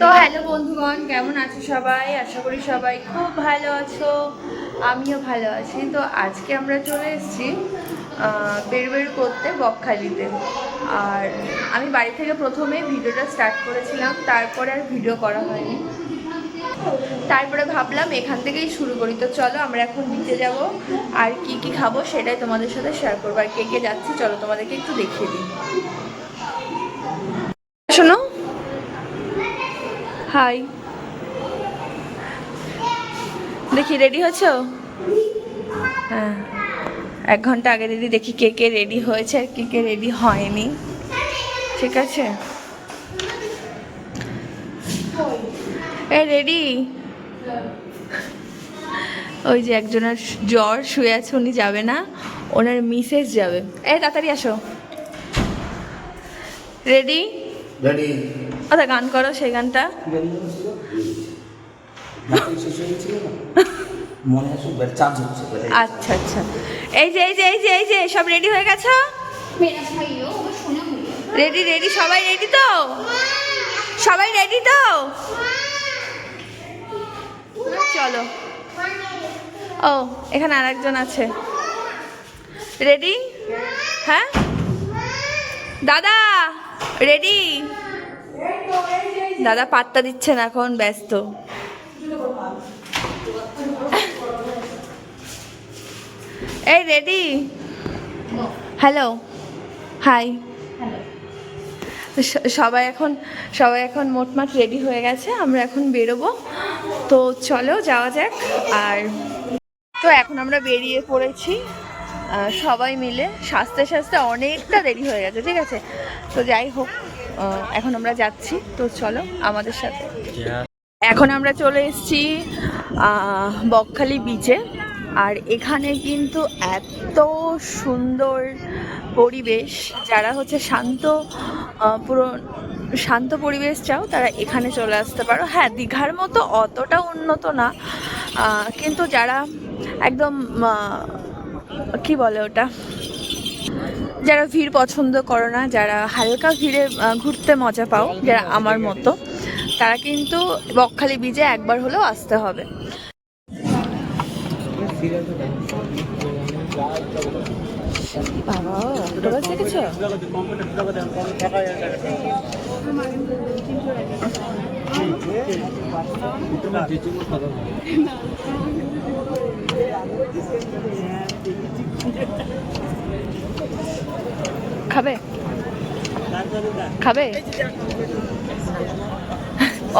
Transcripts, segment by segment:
তো হ্যালো বন্ধুগণ, কেমন আছো সবাই? আশা করি সবাই খুব ভালো আছো, আমিও ভালো আছি। তো আজকে আমরা চলে এসেছি বের বের করতে বকখালিতে। আর আমি বাড়ি থেকে প্রথমে ভিডিওটা স্টার্ট করেছিলাম, তারপরে আর ভিডিও করা হয়নি। তারপরে ভাবলাম এখান থেকেই শুরু করি। তো চলো আমরা এখন নিতে যাব, আর কি কি খাব সেটাই তোমাদের সাথে শেয়ার করব। আর কে কে যাচ্ছি, চলো তোমাদেরকে একটু দেখিয়ে দিই। শোনো হাই। দেখি রেডি হয়েছো? হ্যাঁ। এক ঘণ্টা আগে দিদি দেখি কে কে রেডি হয়েছে আর কে কে রেডি হয়নি। ঠিক আছে? এ রেডি ওই যে একজনের জ্বর শুয়ে আছে, উনি যাবে না। ওনার মিসেস যাবে। এ তাড়াতাড়ি আসো। রেডি রেডি আচ্ছা গান করো সেই গানটা। আচ্ছা আচ্ছা। এই যে এই যে এই যে এই যে, সব রেডি হয়ে গেছো? রেডি রেডি সবাই রেডি তো? সবাই রেডি তো? চলো। ও, এখানে আর একজন আছে। রেডি হ্যাঁ? দাদা রেডি দাদা পাত্তা দিচ্ছেন এখন, ব্যস্ত। এই, রেডি? Hello, high. সবাই এখন সবাই এখন মোটমাট রেডি হয়ে গেছে, আমরা এখন বেরোবো। তো চলো, যাওয়া যাক। আর তো এখন আমরা বেরিয়ে পড়েছি সবাই মিলে। সাজতে সাজতে অনেকটা দেরি হয়ে গেছে, ঠিক আছে? তো যাই হোক। এখন আমরা যাচ্ছি। তো চলো আমাদের সাথে। এখন আমরা চলে এসেছি বকখালি বিচে আর এখানে কিন্তু এত সুন্দর পরিবেশ। যারা হচ্ছে শান্ত পুরো শান্ত পরিবেশ চাও তারা এখানে চলে আসতে পারো। হ্যাঁ দীঘার মতো অতটা উন্নত না। কিন্তু যারা একদম কি বলে ওটা? যারা ভিড় পছন্দ করো না যারা হালকা ভিড়ে ঘুরতে মজা পাও যারা আমার মতো তারা কিন্তু বকখালি বীজে একবার হলেও আসতে হবে। বাবা খাবে? খাবে?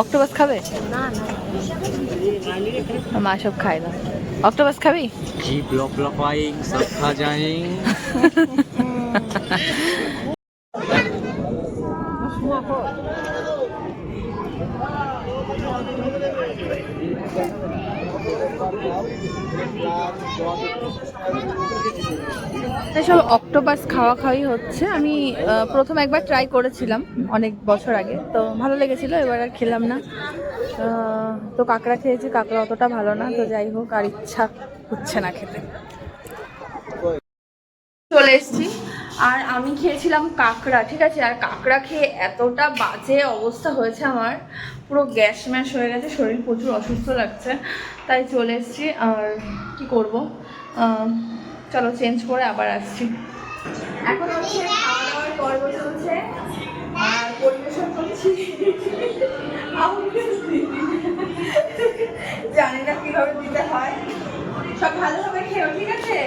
অক্টোবাস খাবে? মা সব খায় না। অক্টোবাস খাবি? জি ব্লক ব্লক আইং সব খা যাইং Thank you. এসব অক্টোপাস খাওয়া খাওয়াই হচ্ছে। আমি প্রথম একবার ট্রাই করেছিলাম অনেক বছর আগে। তো ভালো লেগেছিল, এবার আর খেলাম না। তো কাঁকড়া খেয়েছি, কাঁকড়া অতটা ভালো না। তো যাই হোক, আর ইচ্ছা হচ্ছে না খেতে। চলে এসেছি। আর আমি খেয়েছিলাম কাঁকড়া, ঠিক আছে? আর কাঁকড়া খেয়ে এতটা বাজে অবস্থা হয়েছে আমার। পুরো গ্যাস ম্যাশ হয়ে গেছে, শরীর প্রচুর অসুস্থ লাগছে। তাই চলে এসছি, আর কি করব? চলো চেঞ্জ করে আবার আসছি। এখন হচ্ছে খাওয়া দাওয়ার পর্ব চলছে, আর পরিবেশন করছি। জানি না কীভাবে দিতে হয়। সব ভালোভাবে খেও ঠিক আছে?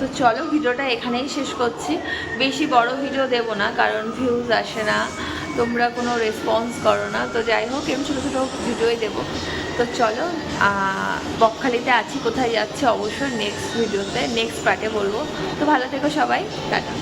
তো চলো ভিডিওটা এখানেই শেষ করছি। বেশি বড় ভিডিও দেব না, কারণ ভিউজ আসে না, তোমরা কোনো রেসপন্স করো না। তো যাই হোক এরকম ছোটো ছোটো ভিডিওই দেবো। তো চলো বকখালিতে আছি, কোথায় যাচ্ছে অবশ্যই নেক্সট ভিডিওতে নেক্সট পার্টে বলব। তো ভালো থেকো সবাই, টাটা।